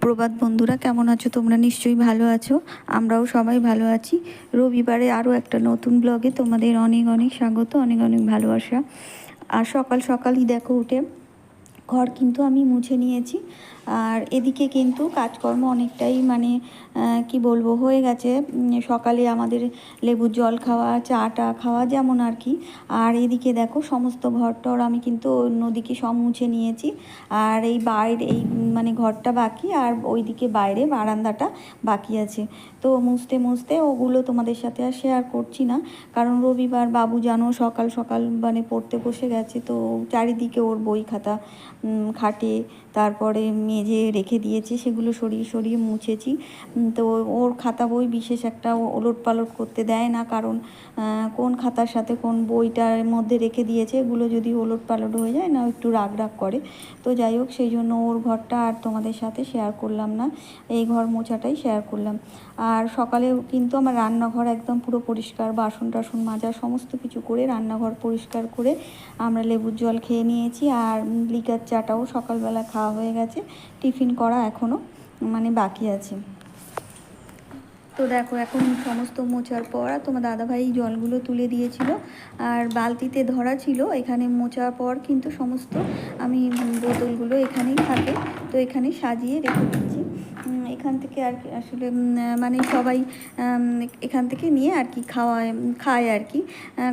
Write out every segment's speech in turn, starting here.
সুপ্রভাত বন্ধুরা, কেমন আছো? তোমরা নিশ্চয়ই ভালো আছো। আমরাও সবাই ভালো আছি। রবিবারে আরও একটা নতুন ব্লগে তোমাদের অনেক অনেক স্বাগত, অনেক অনেক ভালোবাসা। আর সকাল সকালই দেখো উঠে, ঘর কিন্তু আমি মুছে নিয়েছি। আর এদিকে কিন্তু কাজকর্ম অনেকটাই মানে কি বলব, হয়ে গেছে। সকালে আমাদের লেবুর জল খাওয়া চা টা খাওয়া যেমন আর কি। আর এদিকে দেখো, সমস্ত ঘর টর আমি কিন্তু অন্যদিকে সব মুছে নিয়েছি। আর এই বাইরে, এই মানে ঘরটা বাকি, আর ওইদিকে বাইরে বারান্দাটা বাকি আছে। তো মুছতে মুছতে ওগুলো তোমাদের সাথে আর শেয়ার করছি না। কারণ রবিবার বাবু জানো, সকাল সকাল মানে পড়তে বসে গেছে, তো চারিদিকে ওর বই খাতা খাটে, তারপরে মেজে রেখে দিয়েছে, সেগুলো সরিয়ে সরিয়ে মুছেছি। তো ওর খাতা বই বিশেষ একটা ওলট পালট করতে দেয় না, কারণ কোন খাতার সাথে কোন বইটার মধ্যে রেখে দিয়েছে, এগুলো যদি ওলট পালট হয়ে যায়, না একটু রাগ রাগ করে। তো যাই হোক, সেই জন্য ওর ঘরটা আর তোমাদের সাথে শেয়ার করলাম না, এই ঘর মোছাটাই শেয়ার করলাম। আর সকালেও কিন্তু আমার রান্নাঘর একদম পুরো পরিষ্কার, বাসন টাসন মাজা, সমস্ত কিছু করে রান্নাঘর পরিষ্কার করে আমরা লেবুর জল খেয়ে নিয়েছি, আর লিকার চাটাও সকালবেলা খাওয়া হয়ে গেছে। টিফিন করা এখনও মানে বাকি আছে। তো দেখো, এখন সমস্ত মোচার পর তোমার দাদাভাই জলগুলো তুলে দিয়েছিল আর বালতিতে ধরা ছিল। এখানে মোচার পর কিন্তু সমস্ত আমি বোতলগুলো এখানেই থাকে। তো এখানে সাজিয়ে রেখে দিচ্ছি। এখান থেকে আর কি, আসলে মানে সবাই এখান থেকে নিয়ে আর কি খাওয়ায়, খায় আর কি।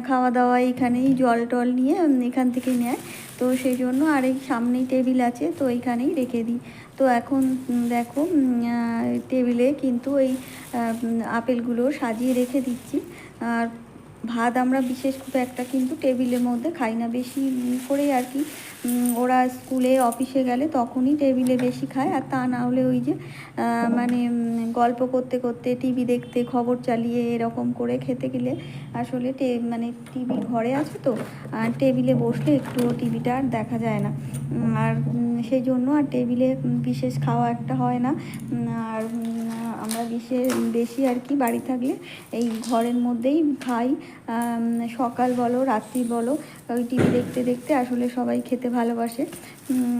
খাওয়া দাওয়া এখানেই জল টল নিয়ে এখান থেকে নেয়। তো সেই জন্য আর এই সামনেই টেবিল আছে, তো এইখানেই রেখে দিই। তো এখন দেখো টেবিলে কিন্তু এই আপেলগুলো সাজিয়ে রেখে দিচ্ছি। আর ভাত আমরা বিশেষ খুব একটা কিন্তু টেবিলের মধ্যে খাই না, বেশি করেই আর কি। ওরা স্কুলে, অফিসে গেলে তখনই টেবিলে বেশি খায়, আর তা না হলে ওই যে মানে গল্প করতে করতে, টিভি দেখতে, খবর চালিয়ে এরকম করে খেতে গেলে আসলে টে মানে টিভি ঘরে আছে তো, আর টেবিলে বসলে একটু টিভিটা আর দেখা যায় না। আর সেই জন্য আর টেবিলে বিশেষ খাওয়া একটা হয় না। আর বিশেষ বেশি আর কি বাড়ি থাকলে এই ঘরের মধ্যেই খাই। সকাল বলো, রাত্রি বলো, ওই টিভি দেখতে দেখতে আসলে সবাই খেতে ভালোবাসে।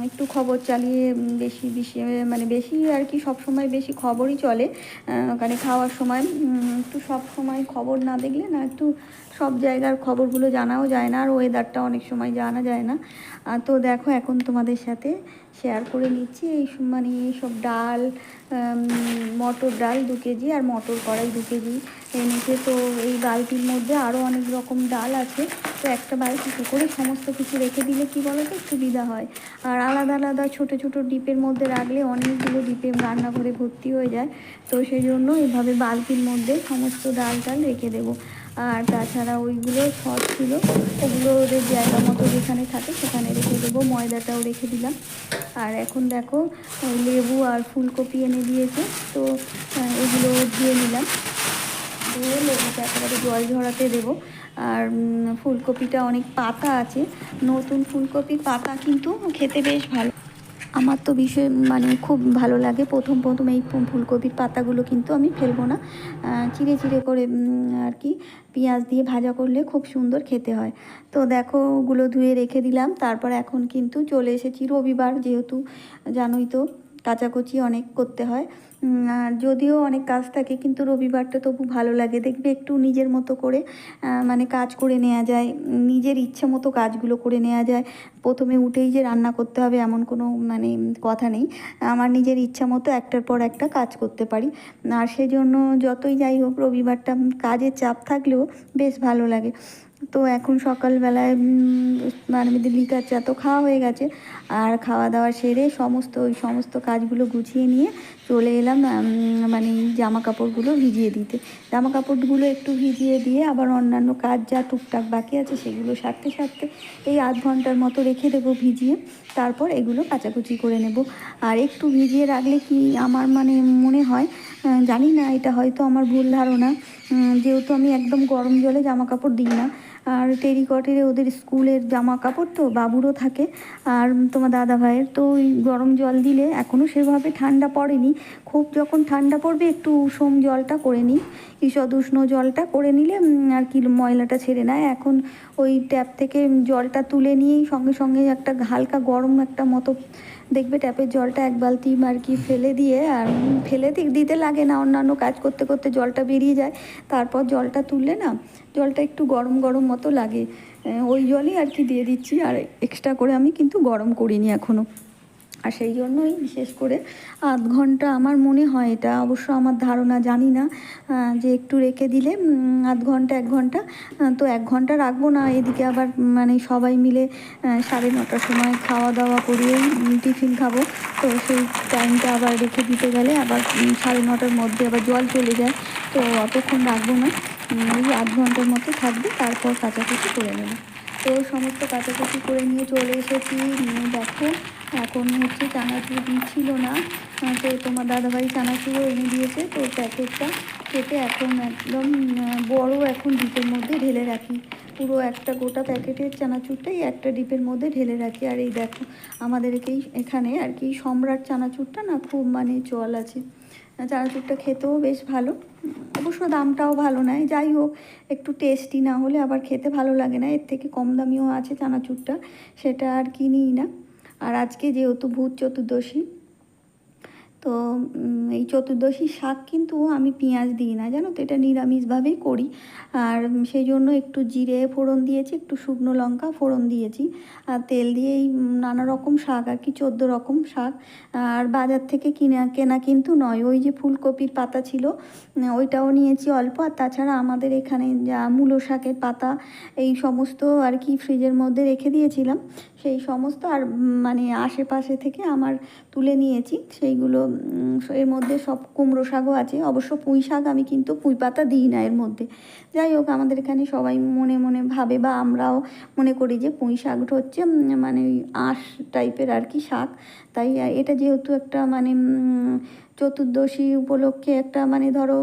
একটু খবর চালিয়ে বেশি বেশি মানে বেশি আর কি সব সময় বেশি খবরই চলে। ওখানে খাওয়ার সময় একটু সব সময় খবর না দেখলে না একটু সব জায়গার খবরগুলো জানাও যায় না, আর ওয়েদারটা অনেক সময় জানা যায় না। তো দেখো এখন তোমাদের সাথে শেয়ার করে নিচ্ছি এই সব- মানে এইসব ডাল মটর ডাল দু কেজি আর মটর কড়াই দু কেজি। এনেছে। তো এই বালতির মধ্যে আরও অনেক রকম ডাল আছে। তো একটা বালতিতে করে সমস্ত কিছু রেখে দিলে কি বলো তো সুবিধা হয়। আর আলাদা আলাদা ছোট ছোট ডিপের মধ্যে রাখলে অনেকগুলো ডিপে রান্নাঘরে ভর্তি হয়ে যায়। তো সেই জন্য এভাবে বালতির মধ্যে সমস্ত ডাল টাল রেখে দেবো। আর তাছাড়া ওইগুলো সস ছিল, ওগুলো ওদের জায়গা মতো যেখানে থাকে সেখানে রেখে দেবো। ময়দাটাও রেখে দিলাম। আর এখন দেখো, লেবু আর ফুলকপি এনে দিয়েছে। তো এগুলো ধুয়ে নিলাম। ধুয়ে লেবুটা একেবারে জল ঝরাতে দেবো। আর ফুলকপিটা অনেক পাতা আছে। নতুন ফুলকপির পাতা কিন্তু খেতে বেশ ভালো। আমার তো ভীষণ মানে খুব ভালো লাগে। প্রথম প্রথম এই ফুলকপির পাতাগুলো কিন্তু আমি ফেলব না। চিড়ে চিড়ে করে আর কি, পেঁয়াজ দিয়ে ভাজা করলে খুব সুন্দর খেতে হয়। তো দেখো, ওগুলো ধুয়ে রেখে দিলাম। তারপর এখন কিন্তু চলে এসেছি রবিবার, যেহেতু জানোই তো, কাচাকুচি অনেক করতে হয়। যদিও অনেক কাজ থাকে, কিন্তু রবিবারটা তবু ভালো লাগে। দেখবে একটু নিজের মতো করে মানে কাজ করে নেওয়া যায়, নিজের ইচ্ছে মতো কাজগুলো করে নেওয়া যায়। প্রথমে উঠেই যে রান্না করতে হবে এমন কোনো মানে কথা নেই। আমার নিজের ইচ্ছা মতো একটার পর একটা কাজ করতে পারি। আর সেই জন্য যতই যাই হোক রবিবারটা কাজের চাপ থাকলেও বেশ ভালো লাগে। তো এখন সকালবেলায় মানে লিকার চা তো খাওয়া হয়ে গেছে। আর খাওয়া দাওয়া সেরে সমস্ত, ওই সমস্ত কাজগুলো গুছিয়ে নিয়ে চলে এলাম মানে জামা কাপড়গুলো ভিজিয়ে দিতে। জামা কাপড়গুলো একটু ভিজিয়ে দিয়ে আবার অন্যান্য কাজ যা টুকটাক বাকি আছে সেগুলো সারতে সারতে এই আধ ঘণ্টার মতো রেখে দেবো ভিজিয়ে। তারপর এগুলো কাচাকুচি করে নেব। আর একটু ভিজিয়ে রাখলে কি আমার মানে মনে হয় জানি না, এটা হয়তো আমার ভুল ধারণা। যেহেতু আমি একদম গরম জলে জামা কাপড় দিই না আর টেরিকটের ওদের স্কুলের জামা কাপড় তো বাবুরও থাকে আর তোমার দাদা ভাইয়ের তো ওই গরম জল দিলে এখনও সেভাবে ঠান্ডা পড়েনি। খুব যখন ঠান্ডা পড়বে একটু উষম জলটা করে নিই। ঈষদ উষ্ণ জলটা করে নিলে আর কি ময়লাটা ছেড়ে নেয়। এখন ওই ট্যাপ থেকে জলটা তুলে নিয়েই সঙ্গে সঙ্গে একটা হালকা গরম একটা মতো দেখবে ট্যাপের জলটা এক বালতি আর কি ফেলে দিয়ে, আর ফেলে দিতে লাগে না, অন্যান্য কাজ করতে করতে জলটা বেরিয়ে যায়। তারপর জলটা তুললে না, জলটা একটু গরম গরম মতো লাগে। ওই জলই আর কি দিয়ে দিচ্ছি, আর এক্সট্রা করে আমি কিন্তু গরম করিনি এখনও আর সেই জন্যই বিশেষ করে আধ ঘণ্টা আমার মনে হয় এটা। অবশ্য আমার ধারণা জানি না যে একটু রেখে দিলে আধ ঘণ্টা, এক ঘণ্টা তো এক ঘণ্টা রাখব না। এদিকে আবার মানে সবাই মিলে সাড়ে নটার সময় খাওয়া দাওয়া করিয়েই টিফিন খাব। তো সেই টাইমটা আবার রেখে দিতে গেলে আবার সাড়ে নটার মধ্যে আবার জল চলে যায়। তো অতক্ষণ রাখব না। ওই আধ ঘণ্টার মতো থাকবে, তারপর কাচাকুচি করে নেব। তো সমস্ত কাচাকুচি করে নিয়ে চলে এসেছি। দেখো এখন হচ্ছে চানাচুর ছিল না। তো তোমার দাদাভাই চানাচুরও এনে দিয়েছে। তো প্যাকেটটা কেটে এখন একদম বড় এখন ডিপের মধ্যে ঢেলে রাখি। পুরো একটা গোটা প্যাকেটের চানাচুরটাই একটা ডিপের মধ্যে ঢেলে রাখি। আর এই দেখো আমাদেরকেই এখানে আর কি সম্রাট চানাচুরটা না খুব মানে চল আছে। চানাচুরটা খেতেও বেশ ভালো। অবশ্য দামটাও ভালো নয় যাই হোক, একটু টেস্টি না হলে আবার খেতে ভালো লাগে না। এর থেকে কম দামিও আছে চানাচুরটা। সেটা আর কিনিই না। আর আজকে যেহেতু ভূত চতুর্দশী তো এই চতুর্দশী শাক কিন্তু আমি পেঁয়াজ দিই না জানো তো? এটা নিরামিষভাবেই করি। আর সেই জন্য একটু জিরে ফোড়ন দিয়েছি একটু শুকনো লঙ্কা ফোড়ন দিয়েছি। আর তেল দিয়েই উম, নানা রকম শাক আর কি চোদ্দ রকম শাক। আর বাজার থেকে কিনা কেনা কিন্তু নয়। ওই যে ফুলকপির পাতা ছিল ওইটাও নিয়েছি অল্প। আর তাছাড়া আমাদের এখানে যা মূলো শাকের পাতা এই সমস্ত আর কি ফ্রিজের মধ্যে রেখে দিয়েছিলাম। সেই সমস্ত আর মানে আশেপাশে থেকে আমার তুলে নিয়েছি। সেইগুলো এর মধ্যে সব কুমড়ো শাকও আছে। অবশ্য পুঁই শাক আমি কিন্তু পুঁই পাতা দিই না এর মধ্যে। যাই হোক, আমাদের এখানে সবাই মনে মনে ভাবে বা আমরাও মনে করি যে পুঁই শাকটা হচ্ছে মানে আঁশ টাইপের আর কি শাক। তাই এটা যেহেতু একটা মানে চতুর্দশী উপলক্ষে একটা মানে ধরো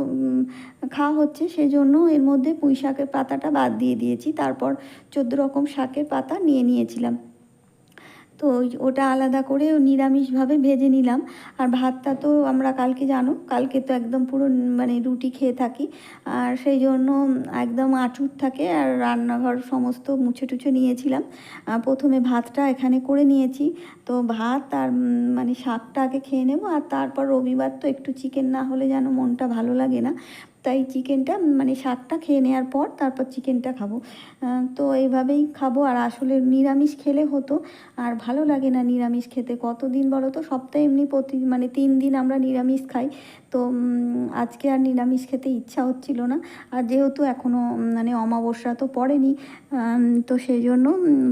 খাওয়া হচ্ছে সেই জন্য এর মধ্যে পুঁই শাকের পাতাটা বাদ দিয়ে দিয়েছি। তারপর চোদ্দ রকম শাকের পাতা নিয়ে নিয়েছিলাম। তো ওটা আলাদা করে নিরামিষভাবে ভেজে নিলাম। আর ভাতটা তো আমরা কালকে জানো, কালকে তো একদম পুরো মানে রুটি খেয়ে থাকি। আর সেই জন্য একদম আঁচুর থাকে আর রান্নাঘর সমস্ত মুছে টুছে নিয়েছিলাম। প্রথমে ভাতটা এখানে করে নিয়েছি। তো ভাত আর মানে শাকটা আগে খেয়ে নেব আর তারপর রবিবার তো একটু চিকেন না হলে যেন মনটা ভালো লাগে না। তাই চিকেনটা মানে শাকটা খেয়ে নেওয়ার পর তারপর চিকেনটা খাব। তো এইভাবেই খাব। আর আসলে নিরামিষ খেলে হতো, আর ভালো লাগে না নিরামিষ খেতে। কতদিন বলো তো, সপ্তাহে এমনি প্রতি মানে তিন দিন আমরা নিরামিষ খাই। তো আজকে আর নিরামিষ খেতে ইচ্ছা হচ্ছিল না। আর যেহেতু এখনও মানে অমাবস্যা তো পড়েনি তো সেই জন্য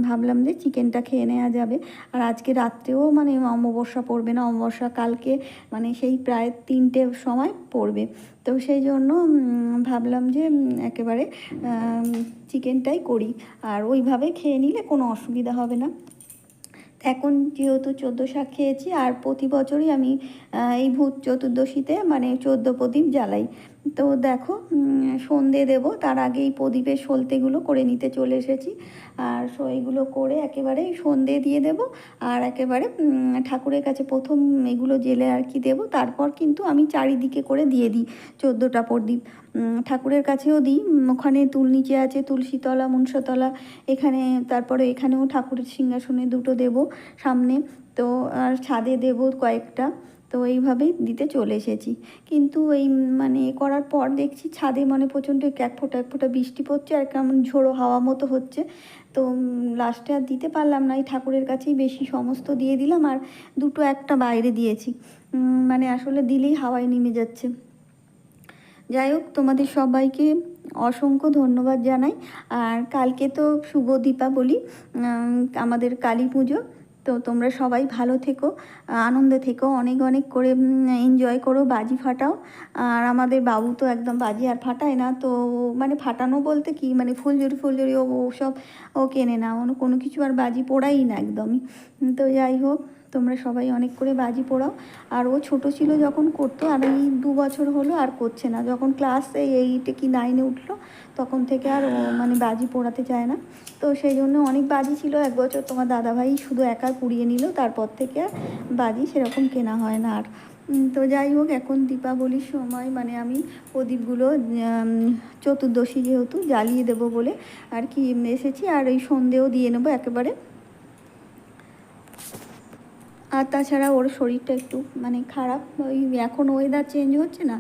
ভাবলাম যে চিকেনটা খেয়ে নেওয়া যাবে। আর আজকে রাত্রেও মানে অমাবস্যা পড়বে না। অমাবস্যা কালকে মানে সেই প্রায় তিনটে সময় পড়বে। তো সেই জন্য ভাবলাম যে একেবারে চিকেনটাই করি। আর ওইভাবে খেয়ে নিলে কোনো অসুবিধা হবে না। এখন যেহেতু চোদ্দ শাক খেয়েছি, আর প্রতি বছরই আমি এই ভূত চতুর্দশীতে মানে চোদ্দ প্রদীপ জ্বালাই। তো দেখো সন্ধে দেবো, তার আগেই প্রদীপের সলতেগুলো করে নিতে চলে এসেছি। আর সো এইগুলো করে একেবারে সন্ধে দিয়ে দেব, আর একেবারে ঠাকুরের কাছে প্রথম এগুলো জেলে আর কি দেবো, তারপর কিন্তু আমি চারিদিকে করে দিয়ে দিই চোদ্দোটা প্রদীপ। ঠাকুরের কাছেও দিই ওখানে তুল নিচে আছে, তুলসীতলা, মুনসাতলা, এখানে, তারপরে এখানেও ঠাকুরের সিংহাসনে দুটো দেব সামনে। তো, আর ছাদে দেব কয়েকটা। তো এইভাবেই দিতে চলে এসেছি। কিন্তু এই মানে করার পর দেখছি ছাদে মানে প্রচণ্ড এক ফোঁটা এক ফোঁটা বৃষ্টি পড়ছে আর কেমন ঝোড়ো হাওয়া মতো হচ্ছে। তো লাস্টে আর দিতে পারলাম না, এই ঠাকুরের কাছেই বেশি সমস্ত দিয়ে দিলাম আর দুটো একটা বাইরে দিয়েছি। মানে আসলে দিলেই হাওয়ায় নেমে যাচ্ছে। যাই হোক, তোমাদের সবাইকে অসংখ্য ধন্যবাদ জানাই। আর কালকে তো শুভ দীপাবলি আমাদের কালী পুজো। তো তোমরা সবাই ভালো থেকো আনন্দে থেকো, অনেক অনেক করে এনজয় করো, বাজি ফাটাও। আর আমাদের বাবু তো একদম বাজি আর ফাটায় না, তো মানে ফাটানো বলতে কি? মানে ফুলঝুরি ফুলঝুরি ও সব ও কেনে না কোনো কিছু আর বাজি পোড়াই না একদমই। তো যাই হোক তোমরা সবাই অনেক করে বাজি পোড়াও। আর ও ছোট ছিল যখন করতো, আর এই দু বছর হলো আর করছে না। যখন ক্লাস এই এইটে কি নাইনে উঠল, তখন থেকে আর ও মানে বাজি পোড়াতে চায় না। তো সেই জন্য অনেক বাজি ছিল। এক বছর তোমার দাদাভাই শুধু একা কুড়িয়ে নিল, তারপর থেকে আর বাজি সেরকম কেনা হয় না আর। তো যাই হোক, এখন দীপাবলির সময় মানে আমি প্রদীপগুলো চতুর্দশী যেহেতু জ্বালিয়ে দেবো বলে আর কি এসেছি। আর এই সন্ধেও দিয়ে নেব একেবারে। আর তাছাড়া ওর শরীরটা একটু মানে খারাপ। ওই এখন ওয়েদার চেঞ্জ হচ্ছে না।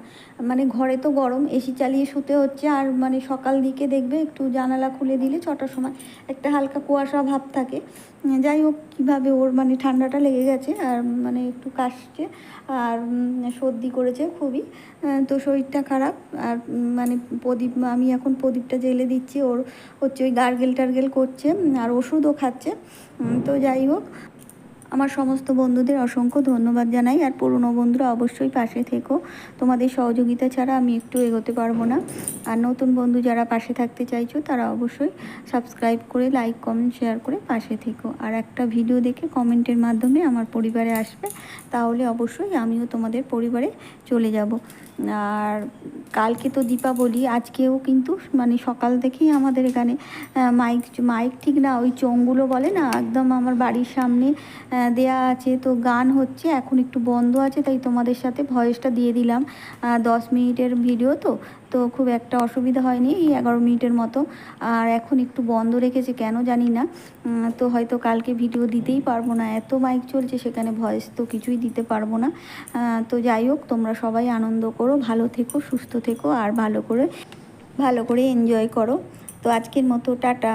মানে ঘরে তো গরম এসি চালিয়ে শুতে হচ্ছে। আর মানে সকাল দিকে দেখবে একটু জানালা খুলে দিলে ছটার সময় একটা হালকা কুয়াশা ভাব থাকে। যাই হোক, কীভাবে ওর মানে ঠান্ডাটা লেগে গেছে আর মানে একটু কাশছে আর সর্দি করেছে খুবই। তো শরীরটা খারাপ। আর মানে প্রদীপ, আমি এখন প্রদীপটা জেলে দিচ্ছি। ওর হচ্ছে ওই গার্গেল টার্গেল করছে। আর ওষুধও খাচ্ছে। তো যাই হোক আমার সমস্ত বন্ধুদের অসংখ্য ধন্যবাদ জানাই, আর পুরনো বন্ধুরা অবশ্যই পাশে থেকো। তোমাদের সহযোগিতা ছাড়া আমি একটু এগোতে পারব না। আর নতুন বন্ধু যারা পাশে থাকতে চাইছো, তারা অবশ্যই সাবস্ক্রাইব করে লাইক কমেন্ট শেয়ার করে পাশে থেকো। আর একটা ভিডিও দেখে কমেন্টের মাধ্যমে আমার পরিবারে আসবে, তাহলে অবশ্যই আমিও তোমাদের পরিবারে চলে যাব। আর কালকে তো দীপাবলি, আজকেও কিন্তু মানে সকাল থেকেই আমাদের এখানে মাইক মাইক ঠিক না, ওই চোঙগুলো বলে না, একদম আমার বাড়ির সামনে দেয়া আছে। তো গান হচ্ছে, এখন একটু বন্ধ আছে, তাই তোমাদের সাথে ভয়েসটা দিয়ে দিলাম। দশ মিনিটের ভিডিও তো তো খুব একটা অসুবিধা হয়নি, এই এগারো মিনিটের মতো। আর এখন একটু বন্ধ রেখেছে, কেন জানি না। তো হয়তো কালকে ভিডিও দিতেই পারব না, এত মাইক চলছে, সেখানে ভয়েস তো কিছুই দিতে পারব না। তো যাই হোক, তোমরা সবাই আনন্দ করো, ভালো থেকো, সুস্থ থেকো, আর ভালো করে ভালো করে এনজয় করো। তো আজকের মতো টাটা।